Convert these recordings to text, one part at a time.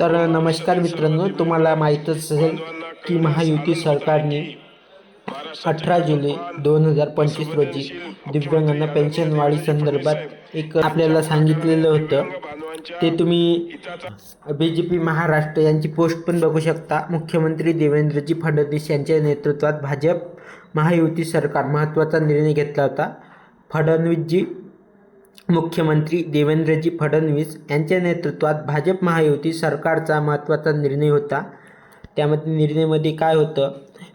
तर नमस्कार मित्रांनो तुम्हाला माहीतच असेल की महायुती सरकारने अठरा जुलै दोन हजार पंचवीस रोजी दिव्यांगांना पेन्शन वाढी संदर्भात एक आपल्याला सांगितलेलं होतं. ते तुम्ही बी जे पी महाराष्ट्र यांची पोस्ट पण बघू शकता. मुख्यमंत्री देवेंद्रजी फडणवीस यांच्या नेतृत्वात भाजप महायुती सरकार महत्त्वाचा निर्णय घेतला होता. फडणवीसजी मुख्यमंत्री देवेंद्रजी फडणवीस यांच्या नेतृत्वात भाजप महायुती सरकारचा महत्त्वाचा निर्णय होता. त्यामध्ये निर्णयामध्ये काय होतं?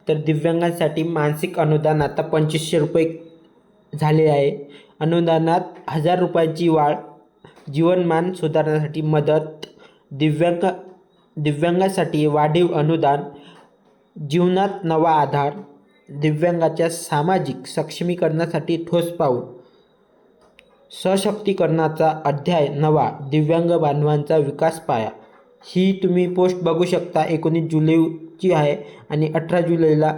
तर दिव्यांगांसाठी मानसिक अनुदान आता पंचवीसशे रुपये झाले आहे. अनुदानात हजार रुपयांची वाढ जीवनमान सुधारण्यासाठी मदत दिव्यांग दिव्यांगासाठी वाढीव अनुदान जीवनात नवा आधार दिव्यांगाच्या सामाजिक सक्षमीकरणासाठी ठोस पाऊल सशक्तीकरणाचा अध्याय नवा दिव्यांग बांधवांचा विकास पाया. ही तुम्ही पोस्ट बघू शकता. एकोणीस जुलैची आहे आणि अठरा जुलैला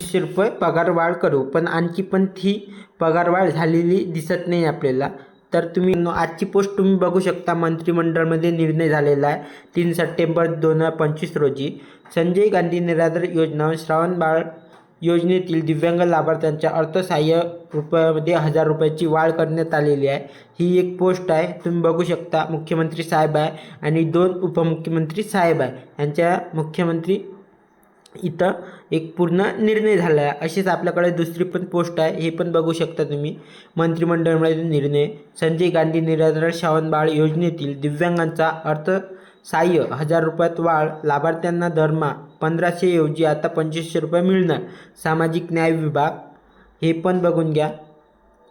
तीसशे रुपये पगारवाढ करू. पण आणखी पण ती पगारवाढ झालेली दिसत नाही आपल्याला. तर तुम्ही आजची पोस्ट तुम्ही बघू शकता. मंत्रिमंडळामध्ये निर्णय झालेला आहे. तीन सप्टेंबर दोन हजार पंचवीस रोजी संजय गांधी निराधार योजना श्रावण बाळ योजनेतील दिव्यांग लाभार्थ्यांच्या अर्थसहाय्य रुपयामध्ये हजार रुपयाची वाढ करण्यात आलेली आहे. ही एक पोस्ट आहे. तुम्ही बघू शकता. मुख्यमंत्री साहेब आहे आणि दोन उपमुख्यमंत्री साहेब आहे. यांच्या मुख्यमंत्री इथं एक पूर्ण निर्णय झाला आहे. अशीच आपल्याकडे दुसरी पण पोस्ट आहे. हे पण बघू शकता तुम्ही. मंत्रिमंडळामध्ये निर्णय. संजय गांधी निराधार श्रावण बाळ योजनेतील दिव्यांगांचा अर्थ सहाय्य हजार रुपयात वाढ लाभार्थ्यांना दरमा पंधराशे ऐवजी आता पंचवीसशे रुपये मिळणार. सामाजिक न्याय विभाग हे पण बघून घ्या.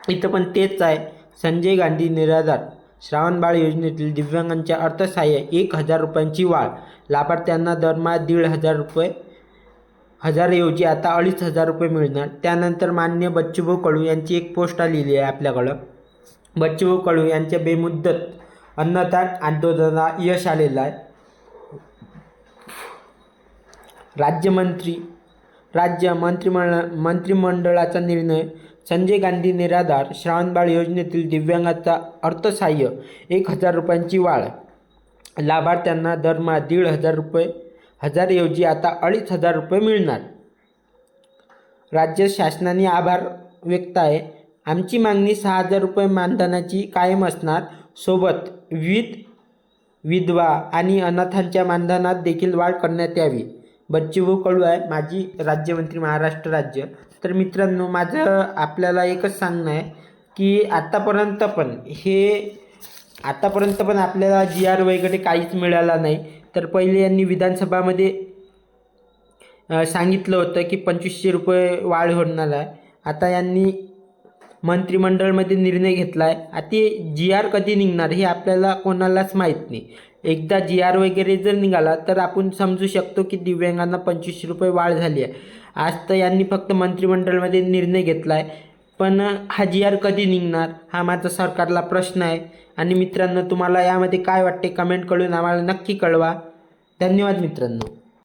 इथं पण तेच आहे. संजय गांधी निराधार श्रावणबाळ योजनेतील दिव्यांगांच्या अर्थसहाय्य एक हजार रुपयांची वाढ. लाभार्थ्यांना दरमहा दीड हजार रुपये हजारऐवजी आता अडीच हजार रुपये मिळणार. त्यानंतर मान्य बच्चूभाऊ कडू यांची एक पोस्ट आलेली आहे आपल्याकडं. बच्चूभाऊ कडू यांच्या बेमुद्दत अन्नदान आंदोलनाला यश आलेलं आहे. राज्यमंत्री राज्य मंत्रिमंडळ मंत्रिमंडळाचा निर्णय संजय गांधी निराधार श्रावणबाळ योजनेतील दिव्यांगाचा अर्थसहाय्य एक हजार रुपयांची वाढ. लाभार्थ्यांना दरमहा दीड हजार रुपये हजारऐवजी आता अडीच हजार रुपये मिळणार. राज्य शासनाने आभार व्यक्त आहे. आमची मागणी सहा हजार रुपये मानधनाची कायम असणार. सोबत विविध विधवा आणि अनाथांच्या मानधनात देखील वाढ करण्यात यावी. बच्चूभाऊ कडू आहे माजी राज्यमंत्री महाराष्ट्र राज्य. तर मित्रांनो माझं आपल्याला एकच सांगणं आहे की आत्तापर्यंत पण हे आतापर्यंत पण आपल्याला जी आर वगैरे काहीच मिळाला नाही. तर पहिले यांनी विधानसभामध्ये सांगितलं होतं की पंचवीसशे रुपये वाढ होणार आहे. आता यांनी मंत्रिमंडळमध्ये निर्णय घेतला आहे आता जी आर कधी निघणार हे आपल्याला कोणालाच माहीत नाही. एकदा जी आर वगैरे जर निघाला तर आपण समजू शकतो की दिव्यांगांना पंचवीसशे रुपये वाढ झाली आहे. आज तर यांनी फक्त मंत्रिमंडळामध्ये निर्णय घेतला आहे पण हा जी आर कधी निघणार हा माझा सरकारला प्रश्न आहे. आणि मित्रांनो तुम्हाला यामध्ये काय वाटते कमेंट करून आम्हाला नक्की कळवा. धन्यवाद मित्रांनो.